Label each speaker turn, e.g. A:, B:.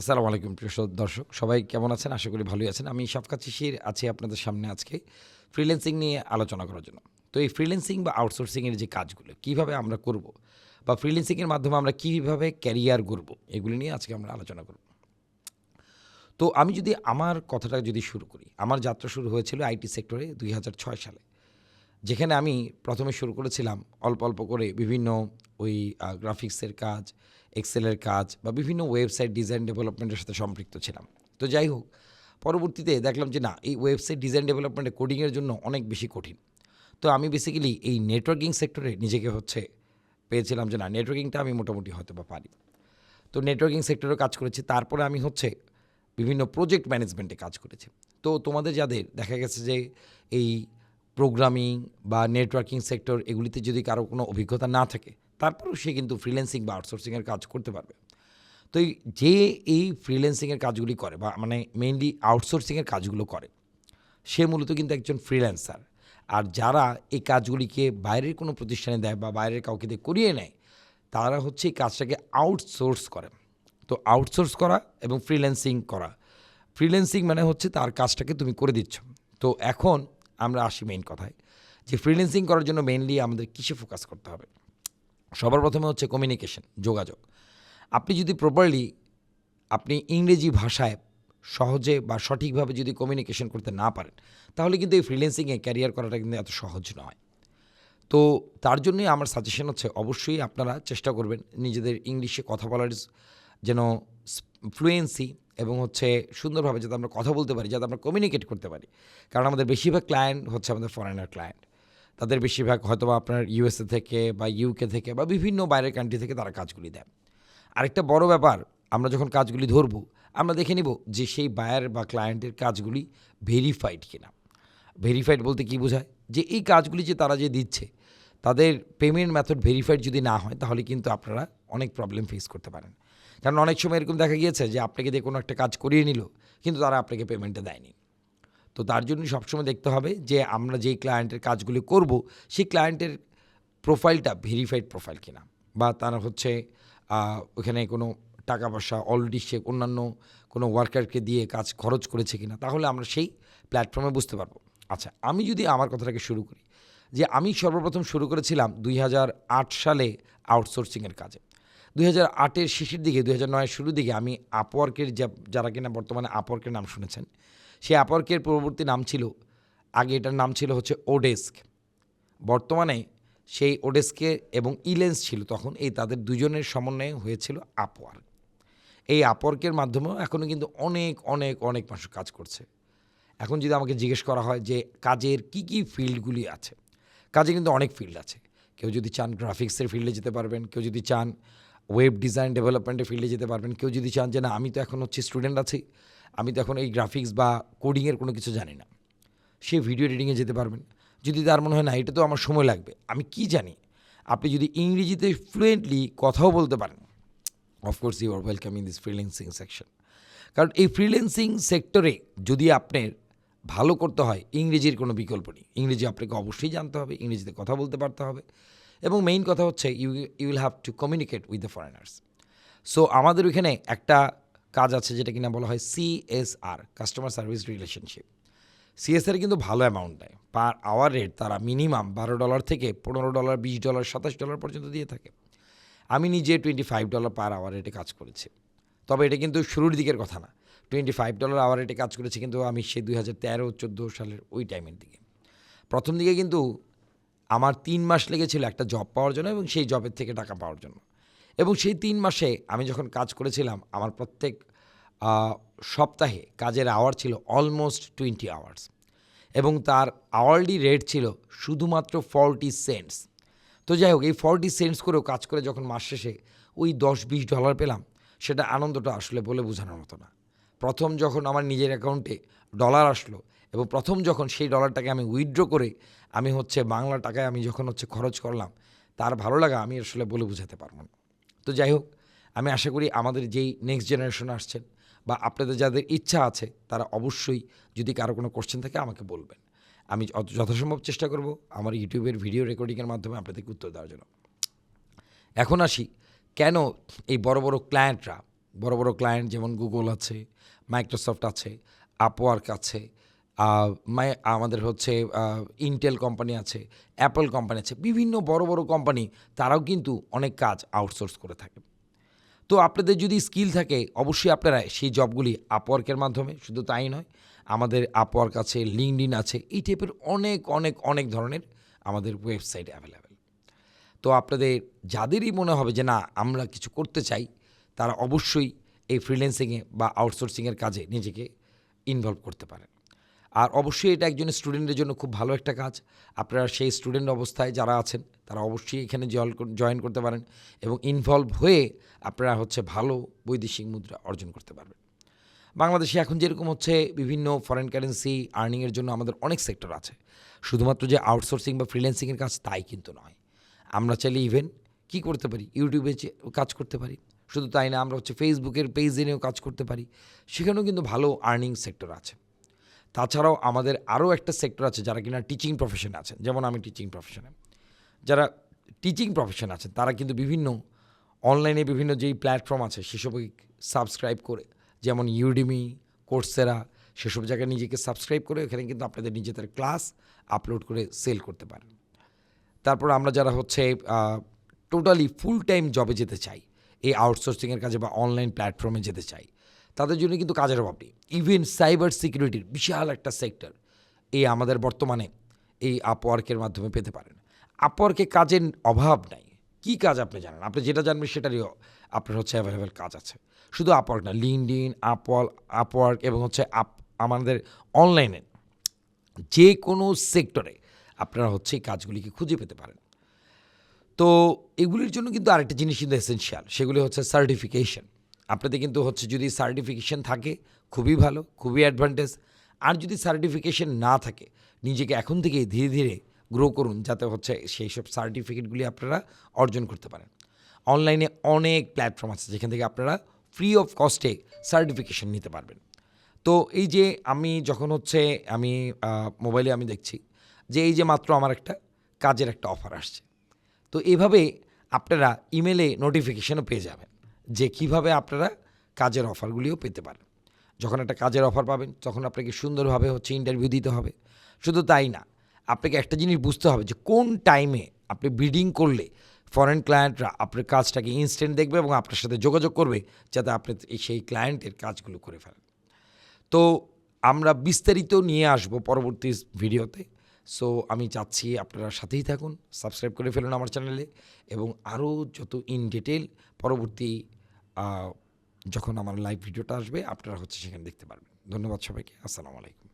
A: আসসালামু আলাইকুম প্রিয় দর্শক, সবাই কেমন আছেন? আশা করি ভালোই আছেন। আমি শফকাত শিশির আছি আপনাদের সামনে আজকে ফ্রিল্যান্সিং নিয়ে আলোচনা করার জন্য। তো এই ফ্রিল্যান্সিং বা আউটসোর্সিংয়ের যে কাজগুলো, কীভাবে আমরা করব বা ফ্রিল্যান্সিংয়ের মাধ্যমে আমরা কীভাবে ক্যারিয়ার করব এগুলি নিয়ে আজকে আমরা আলোচনা করব। তো আমি যদি আমার কথাটা যদি শুরু করি, আমার যাত্রা শুরু হয়েছিল আইটি সেক্টরে দুই হাজার ছয় সালে। যেখানে আমি প্রথমে শুরু করেছিলাম অল্প অল্প করে বিভিন্ন ওই গ্রাফিক্সের কাজ এক্সেলের কাজ বা বিভিন্ন ওয়েবসাইট ডিজাইন ডেভেলপমেন্টের সাথে সম্পৃক্ত ছিলাম। তো যাই হোক, পরবর্তীতে দেখলাম যে না, এই ওয়েবসাইট ডিজাইন ডেভেলপমেন্টে কোডিংয়ের জন্য অনেক বেশি কঠিন। তো আমি বেসিক্যালি এই নেটওয়ার্কিং সেক্টরে নিজেকে হচ্ছে পেয়েছিলাম যে না নেটওয়ার্কিংটা আমি মোটামুটি হয়তো বা পারি। তো নেটওয়ার্কিং সেক্টরেও কাজ করেছি, তারপরে আমি হচ্ছে বিভিন্ন প্রজেক্ট ম্যানেজমেন্টে কাজ করেছি। তো তোমাদের যাদের দেখা গেছে যে এই প্রোগ্রামিং বা নেটওয়ার্কিং সেক্টর এগুলিতে যদি কারও কোনো অভিজ্ঞতা না থাকে, তারপরেও সে কিন্তু ফ্রিল্যান্সিং বা আউটসোর্সিংয়ের কাজ করতে পারবে। তো এই যে এই ফ্রিল্যান্সিংয়ের কাজগুলি করে বা মানে মেইনলি আউটসোর্সিংয়ের কাজগুলো করে, সে মূলত কিন্তু একজন ফ্রিল্যান্সার আর যারা এই কাজগুলিকে বাইরের কোনো প্রতিষ্ঠানে দেয় বা বাইরের কাউকে দিয়ে করিয়ে নেয়, তারা হচ্ছে এই কাজটাকে আউটসোর্স করে। তো আউটসোর্স করা এবং ফ্রিল্যান্সিং করা। ফ্রিল্যান্সিং মানে হচ্ছে তার কাজটাকে তুমি করে দিচ্ছ। তো এখন আমরা আসি মেইন কথায়। যে ফ্রিল্যান্সিং করার জন্য মেইনলি আমাদের কিসে ফোকাস করতে হবে? সবার প্রথমে হচ্ছে কমিউনিকেশন যোগাযোগ। আপনি যদি প্রপারলি আপনি ইংরেজি ভাষায় সহজে বা সঠিকভাবে যদি কমিউনিকেশন করতে না পারেন, তাহলে কিন্তু এই ফ্রিল্যান্সিংয়ে ক্যারিয়ার করাটা কিন্তু এত সহজ নয়। তো তার জন্যই আমার সাজেশন হচ্ছে অবশ্যই আপনারা চেষ্টা করবেন নিজেদের ইংলিশে কথা বলার যেন ফ্লুয়েন্সি এবং হচ্ছে সুন্দরভাবে যাতে আমরা কথা বলতে পারি, যাতে আমরা কমিউনিকেট করতে পারি। কারণ আমাদের বেশিরভাগ ক্লায়েন্ট হচ্ছে আমাদের ফরেনার ক্লায়েন্ট তাদের বেশিরভাগ হয়তো বা আপনার ইউএসএ থেকে বা ইউকে থেকে বা বিভিন্ন বাইরের কান্ট্রি থেকে তারা কাজগুলি দেয়। আরেকটা বড় ব্যাপার, আমরা যখন কাজগুলি ধরবো, আমরা দেখে নিব যে সেই বায়ার বা ক্লায়েন্টের কাজগুলি ভেরিফাইড কিনা। ভেরিফাইড বলতে কি বোঝায়? যে এই কাজগুলি যে তারা যে দিচ্ছে, তাদের পেমেন্ট মেথড ভেরিফাইড যদি না হয়, তাহলে কিন্তু আপনারা অনেক প্রবলেম ফেস করতে পারেন। কারণ অনেক সময় এরকম দেখা গিয়েছে যে আপনাকে দিয়ে কোনো একটা কাজ করিয়ে নিল, কিন্তু তারা আপনাকে পেমেন্টটা দেয়নি। তো তার জন্য সবসময় দেখতে হবে যে আমরা যেই ক্লায়েন্টের কাজগুলি করব, সেই ক্লায়েন্টের প্রোফাইলটা ভেরিফাইড প্রোফাইল কিনা বা তারা হচ্ছে ওখানে কোনো টাকা পয়সা অলরেডি সে অন্যান্য কোনো ওয়ার্কারকে দিয়ে কাজ খরচ করেছে কিনা, তাহলে আমরা সেই প্ল্যাটফর্মে বুঝতে পারব। আচ্ছা আমি যদি আমার কথাটাকে শুরু করি, যে আমি সর্বপ্রথম শুরু করেছিলাম দুই হাজার আট সালে আউটসোর্সিংয়ের কাজে। দুই হাজার আটের শেষের দিকে, দুই হাজার নয়ের শুরুর দিকে আমি আপওয়ার্কের যারা কিনা বর্তমানে আপওয়ার্কের নাম শুনেছেন, সেই আপওয়ার্কের পরবর্তী নাম ছিল, আগে এটার নাম ছিল হচ্ছে ওডেস্ক বর্তমানে সেই ওডেস্কে এবং ইলেন্স ছিল তখন, এই তাদের দুজনের সমন্বয়ে হয়েছিল আপওয়ার্ক এই আপওয়ার্কের মাধ্যমেও এখনও কিন্তু অনেক অনেক অনেক মানুষ কাজ করছে। এখন যদি আমাকে জিজ্ঞেস করা হয় যে কাজের কি কি ফিল্ডগুলি আছে, কাজে কিন্তু অনেক ফিল্ড আছে। কেউ যদি চান গ্রাফিক্সের ফিল্ডে যেতে পারবেন, কেউ যদি চান ওয়েব ডিজাইন ডেভেলপমেন্টের ফিল্ডে যেতে পারবেন। কেউ যদি চান যে, না, আমি তো এখন হচ্ছে স্টুডেন্ট আছি, আমি তো এখন এই গ্রাফিক্স বা কোডিংয়ের কোনো কিছু জানি না। সে ভিডিও এডিটিংয়ে যেতে পারবেন। যদি তার মনে হয়, না, এটা তো আমার সময় লাগবে, আমি কি জানি? আপনি যদি ইংরেজিতে ফ্লুয়েন্টলি কথাও বলতে পারেন of course you are welcome in this freelancing section কারণ এই ফ্রিল্যান্সিং সেক্টরে যদি আপনার ভালো করতে হয়, ইংরেজির কোনো বিকল্প নেই। ইংরেজি আপনাকে অবশ্যই জানতে হবে, ইংরেজিতে কথা বলতে পারতে হবে। এবং মেইন কথা হচ্ছে you you will have to communicate with the foreigners so আমাদের ওইখানে একটা কাজ আছে যেটা কিনা বলা হয় CSR customer service relationship CSR কিন্তু ভালো অ্যামাউন্ট দেয়। পার আওয়ার রেট তারা মিনিমাম বারো ডলার থেকে পনেরো ডলার বিশ ডলার সাতাশ ডলার পর্যন্ত দিয়ে থাকে। আমি নিজে twenty five dollar per hour রেটে কাজ করেছি। তবে এটা কিন্তু শুরুর দিকের কথা না। টোয়েন্টি ফাইভ ডলার আওয়ার রেটে কাজ করেছি কিন্তু আমি সেই দুই হাজার তেরো, চোদ্দ সালের ওই টাইমের দিকে। প্রথম দিকে কিন্তু আমার তিন মাস লেগেছিল একটা জব পাওয়ার জন্য এবং সেই জবের থেকে টাকা পাওয়ার জন্য। এবং সেই তিন মাসে আমি যখন কাজ করেছিলাম, আমার প্রত্যেক সপ্তাহে কাজের আওয়ার ছিল অলমোস্ট টোয়েন্টি আওয়ার্স এবং তার আওয়ারলি রেট ছিল শুধুমাত্র ফর্টি সেন্টস তো যাই হোক, এই ফর্টি সেন্টস করেও কাজ করে যখন মাস শেষে ওই দশ বিশ ডলার পেলাম, সেটা আনন্দটা আসলে বলে বোঝানোর মতো না। প্রথম যখন আমার নিজের অ্যাকাউন্টে ডলার আসলো এবং প্রথম যখন সেই ডলারটাকে আমি উইথড্র করে আমি হচ্ছে বাংলা টাকায় আমি যখন হচ্ছে খরচ করলাম, তার ভালো লাগা আমি আসলে বলে বোঝাতে পারব না। তো যাই হোক, আমি আশা করি আমাদের যেই নেক্সট জেনারেশন আসছেন বা আপনাদের যাদের ইচ্ছা আছে, তারা অবশ্যই যদি কারও কোনো কোশ্চেন থাকে আমাকে বলবেন। আমি যথাসম্ভব চেষ্টা করব আমার ইউটিউবের ভিডিও রেকর্ডিংয়ের মাধ্যমে আপনাদেরকে উত্তর দেওয়ার জন্য। এখন আসি, কেন এই বড় বড় ক্লায়েন্টরা বড় বড় ক্লায়েন্ট যেমন গুগল আছে মাইক্রোসফট আছে আপওয়ার্ক আছে আমাদের হচ্ছে ইন্টেল কোম্পানি আছে অ্যাপল কোম্পানি আছে, বিভিন্ন বড় বড় কোম্পানি তারাও কিন্তু অনেক কাজ আউটসোর্স করে থাকে। তো আপনাদের যদি স্কিল থাকে, অবশ্যই আপনারা সেই জবগুলি আপওয়ার্কের মাধ্যমে, শুধু তাই নয়, আমাদের আপওয়ার্ক আছে লিঙ্কডিন আছে, এই টাইপের অনেক অনেক অনেক ধরনের আমাদের ওয়েবসাইট অ্যাভেলেবেল তো আপনাদের যাদেরই মনে হবে যে না, আমরা কিছু করতে চাই তারা অবশ্যই এই ফ্রিল্যান্সিংয়ে বা আউটসোর্সিংয়ের কাজে নিজেকে ইনভলভ করতে পারেন আর অবশ্যই এটা একজন স্টুডেন্টের জন্য খুব ভালো একটা কাজ। আপনারা সেই স্টুডেন্ট অবস্থায় যারা আছেন, তারা অবশ্যই এখানে জয়েন করতে পারেন এবং ইনভলভ হয়ে আপনারা হচ্ছে ভালো বৈদেশিক মুদ্রা অর্জন করতে পারবেন। বাংলাদেশে এখন যেরকম হচ্ছে বিভিন্ন ফরেন কারেন্সি আর্নিংয়ের জন্য আমাদের অনেক সেক্টর আছে। শুধুমাত্র যে আউটসোর্সিং বা ফ্রিল্যান্সিংয়ের কাজ তাই কিন্তু নয়। আমরা চাইলে ইভেন কি করতে পারি? ইউটিউবে কাজ করতে পারি। শুধু তাই না, আমরা হচ্ছে ফেসবুকের পেজে নিয়েও কাজ করতে পারি। সেখানেও কিন্তু ভালো আর্নিং সেক্টর আছে। তাছাড়াও আমাদের আরও একটা সেক্টর আছে যারা কিনা টিচিং প্রফেশনে আছেন। যেমন আমি টিচিং প্রফেশনে যারা টিচিং প্রফেশন আছেন, তারা কিন্তু বিভিন্ন অনলাইনে বিভিন্ন যেই প্ল্যাটফর্ম আছে সেসবে সাবস্ক্রাইব করে। যেমন ইউডিমি কোর্সেরা সেসব জায়গায় নিজেকে সাবস্ক্রাইব করে এখানে কিন্তু আপনাদের নিজেদের ক্লাস আপলোড করে সেল করতে পারেন। তারপর আমরা যারা হচ্ছে টোটালি ফুল টাইম জবে যেতে চাই এই আউটসোর্সিংয়ের কাজে বা অনলাইন প্ল্যাটফর্মে যেতে চাই। তাদের জন্য কিন্তু কাজের অভাব নেই। ইভেন সাইবার সিকিউরিটির বিশাল একটা সেক্টর এই আমাদের বর্তমানে এই আপওয়ার্কের মাধ্যমে পেতে পারেন। আপওয়ার্কে কাজের অভাব নাই। কী কাজ আপনি জানেন? আপনি যেটা জানবেন সেটারই আপনার হচ্ছে অ্যাভেলেবেল কাজ আছে। শুধু আপওয়ার্ক না লিঙ্কডিন আপওয়াল আপওয়ার্ক এবং হচ্ছে আপ আমাদের অনলাইনে যে কোনো সেক্টরে আপনারা হচ্ছে এই কাজগুলিকে খুঁজে পেতে পারেন। তো এগুলির জন্য কিন্তু আরেকটা জিনিস কিন্তু এসেনশিয়াল সেগুলি হচ্ছে সার্টিফিকেশন আপনাদের কিন্তু হচ্ছে যদি সার্টিফিকেশন থাকে, খুবই ভালো, খুবই অ্যাডভান্টেজ আর যদি সার্টিফিকেশন না থাকে, নিজেকে এখন থেকেই ধীরে ধীরে গ্রো করুন, যাতে হচ্ছে সেই সব সার্টিফিকেটগুলি আপনারা অর্জন করতে পারেন। অনলাইনে অনেক প্ল্যাটফর্ম আছে, যেখান থেকে আপনারা ফ্রি অফ কস্টে সার্টিফিকেশন নিতে পারবেন। তো এই যে আমি যখন হচ্ছে আমি মোবাইলে আমি দেখছি যে এই যে মাত্র আমার একটা কাজের একটা অফার আসছে। তো এভাবে আপনারা ইমেলে নোটিফিকেশনও পেয়ে যাবেন যে কীভাবে আপনারা কাজের অফারগুলিও পেতে পারেন। যখন একটা কাজের অফার পাবেন, তখন আপনাকে সুন্দরভাবে হচ্ছে ইন্টারভিউ দিতে হবে। শুধু তাই না, আপনাকে একটা জিনিস বুঝতে হবে যে কোন টাইমে আপনি ব্রিডিং করলে ফরেন ক্লায়েন্টরা আপনার কাজটাকে ইনস্ট্যান্ট দেখবে এবং আপনার সাথে যোগাযোগ করবে, যাতে আপনি সেই ক্লায়েন্টের কাজগুলো করে ফেলেন। তো আমরা বিস্তারিত নিয়ে আসব পরবর্তী ভিডিওতে সো আমি চাচ্ছি আপনারা সাথেই থাকুন সাবস্ক্রাইব করে ফেলুন আমার চ্যানেলে এবং আরও যত ইন ডিটেল পরবর্তী যখন আমার লাইভ ভিডিওটা আসবে, আপনারা হচ্ছে সেখানে দেখতে পারবেন। ধন্যবাদ সবাইকে, আসসালামু আলাইকুম।